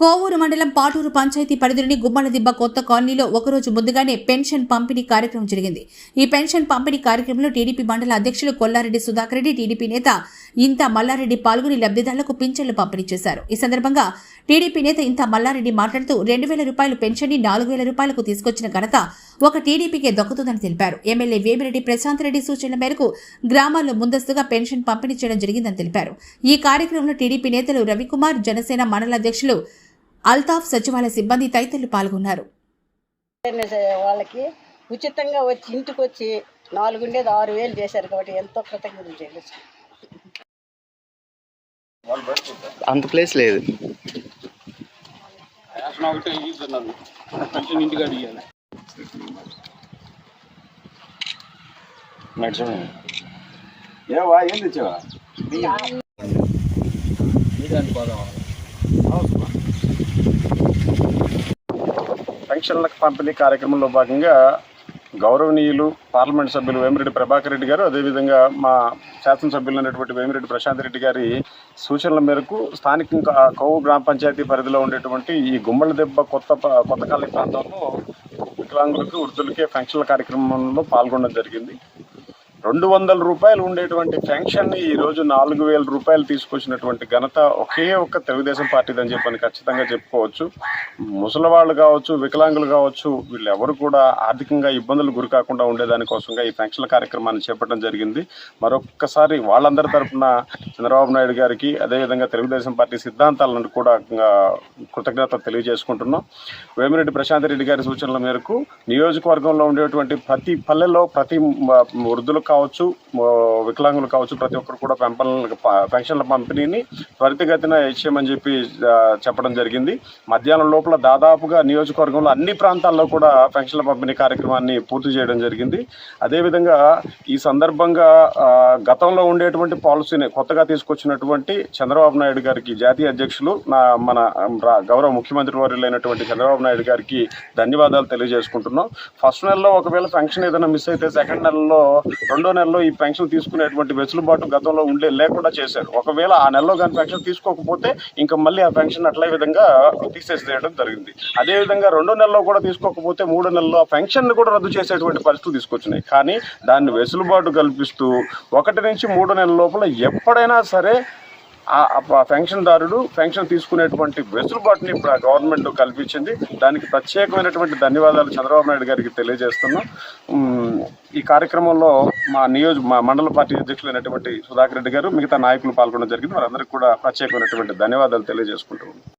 కోవూరు మండలం పాటూరు పంచాయతీ పరిధిలోని గుమ్మలదిబ్బ కొత్త కాలనీలో ఒకరోజు ముందుగానే పెన్షన్ పంపిణీ కార్యక్రమం జరిగింది. ఈ పెన్షన్ పంపిణీ కార్యక్రమంలో టీడీపీ మండల అధ్యక్షులు కొల్లారెడ్డి సుధాకర్ రెడ్డి టీడీపీ నేత ఇంత మల్లారెడ్డి పాల్గొని లబ్ధిదారులకు పింఛన్లు పంపిణీ చేశారు. ఈ సందర్భంగా టీడీపీ నేత ఇంత మల్లారెడ్డి మాట్లాడుతూ రెండు వేల రూపాయలు పెన్షన్ని నాలుగు వేల రూపాయలకు తీసుకొచ్చిన ఘనత ఒక టీడీపీకే దక్కుతుందని తెలిపారు. ఎమ్మెల్యే వేమిరెడ్డి ప్రశాంత్ రెడ్డి సూచనల మేరకు గ్రామాల్లో ముందస్తుగా పెన్షన్ పంపిణీ చేయడం జరిగిందని తెలిపారు. ఈ కార్యక్రమంలో టీడీపీ నేతలు రవికుమార్ జనసేన మండల అధ్యక్షులు అల్తాఫ్ సచివాలయ సిబ్బంది తదితరులు పాల్గొన్నారు. వాళ్ళకి ఉచితంగా వచ్చి ఇంటికి వచ్చి నాలుగుండేది ఆరు వేలు చేశారు కాబట్టి ఎంతో కృతజ్ఞతలు చేయవచ్చు అంత ప్లేస్ లేదు. ఏవా ఏం తెచ్చావా? పెన్షన్లకు పంపిణీ కార్యక్రమంలో భాగంగా గౌరవనీయులు పార్లమెంట్ సభ్యులు వేమిరెడ్డి ప్రభాకర్ రెడ్డి గారు అదేవిధంగా మా శాసనసభ్యులు అయినటువంటి వేమిరెడ్డి ప్రశాంత్ రెడ్డి గారి సూచనల మేరకు స్థానిక కోవు గ్రామ పంచాయతీ పరిధిలో ఉండేటువంటి ఈ గుమ్మల దెబ్బ కొత్త కొత్తకాలి కొత్త కాలనీ ప్రాంతంలో వికలాంగులకు వృద్ధులకే ఫంక్షన్ల కార్యక్రమంలో పాల్గొనడం జరిగింది. రెండు వందల రూపాయలు ఉండేటువంటి పెన్షన్ ఈ రోజు నాలుగు వేల రూపాయలు తీసుకొచ్చినటువంటి ఘనత ఒకే ఒక్క తెలుగుదేశం పార్టీదని అని చెప్పని ఖచ్చితంగా చెప్పుకోవచ్చు. ముసలివాళ్ళు కావచ్చు వికలాంగులు కావచ్చు వీళ్ళు ఎవరు కూడా ఆర్థికంగా ఇబ్బందులు గురి కాకుండా ఉండేదానికోసంగా ఈ పెన్షన్ల కార్యక్రమాన్ని చేపట్టడం జరిగింది. మరొక్కసారి వాళ్ళందరి తరపున చంద్రబాబు నాయుడు గారికి అదేవిధంగా తెలుగుదేశం పార్టీ సిద్ధాంతాలను కూడా కృతజ్ఞత తెలియజేసుకుంటున్నాం. వేమిరెడ్డి ప్రశాంత్ రెడ్డి గారి సూచనల మేరకు నియోజకవర్గంలో ఉండేటువంటి ప్రతి పల్లెలో ప్రతి వృద్ధులకు కావచ్చు వికలాంగులు కావచ్చు ప్రతి ఒక్కరు కూడా పెంపల పెన్షన్ల పంపిణీని త్వరితగతిన ఇచ్చేయమని చెప్పి చెప్పడం జరిగింది. మధ్యాహ్నం లోపల దాదాపుగా నియోజకవర్గంలో అన్ని ప్రాంతాల్లో కూడా పెన్షన్ల పంపిణీ కార్యక్రమాన్ని పూర్తి చేయడం జరిగింది. అదేవిధంగా ఈ సందర్భంగా గతంలో ఉండేటువంటి పాలసీని కొత్తగా తీసుకొచ్చినటువంటి చంద్రబాబు నాయుడు గారికి జాతీయ అధ్యక్షులు నా మన గౌరవ ముఖ్యమంత్రి వర్యులైనటువంటి చంద్రబాబు నాయుడు గారికి ధన్యవాదాలు తెలియజేసుకుంటున్నాం. ఫస్ట్ నెలలో ఒకవేళ పెన్షన్ ఏదైనా మిస్ అయితే సెకండ్ నెలలో రెండో నెలలో ఈ పెన్షన్ తీసుకునేటువంటి వెసులుబాటు గతంలో ఉండే లేకుండా చేశారు ఒకవేళ ఆ నెలలో కానీ పెన్షన్ తీసుకోకపోతే ఇంకా మళ్ళీ ఆ పెన్షన్ అట్లే విధంగా తీసేసేయడం జరిగింది. అదేవిధంగా రెండో నెలలో కూడా తీసుకోకపోతే మూడో నెలలో ఆ పెన్షన్ కూడా రద్దు చేసేటువంటి పరిస్థితులు తీసుకొచ్చినాయి. కానీ దాన్ని వెసులుబాటు కల్పిస్తూ ఒకటి నుంచి మూడో నెలల లోపల ఎప్పుడైనా సరే పెన్షన్దారుడు పెన్షన్ తీసుకునేటువంటి వెసులుబాటుని ఇప్పుడు ఆ గవర్నమెంట్ కల్పించింది. దానికి ప్రత్యేకమైనటువంటి ధన్యవాదాలు చంద్రబాబు నాయుడు గారికి తెలియజేస్తున్నాం. ఈ కార్యక్రమంలో మా నియోజక మా మండల పార్టీ అధ్యక్షులైనటువంటి సుధాకర్ రెడ్డి గారు మిగతా నాయకులు పాల్గొనడం జరిగింది. వారందరికీ కూడా ప్రత్యేకమైనటువంటి ధన్యవాదాలు తెలియజేసుకుంటున్నాం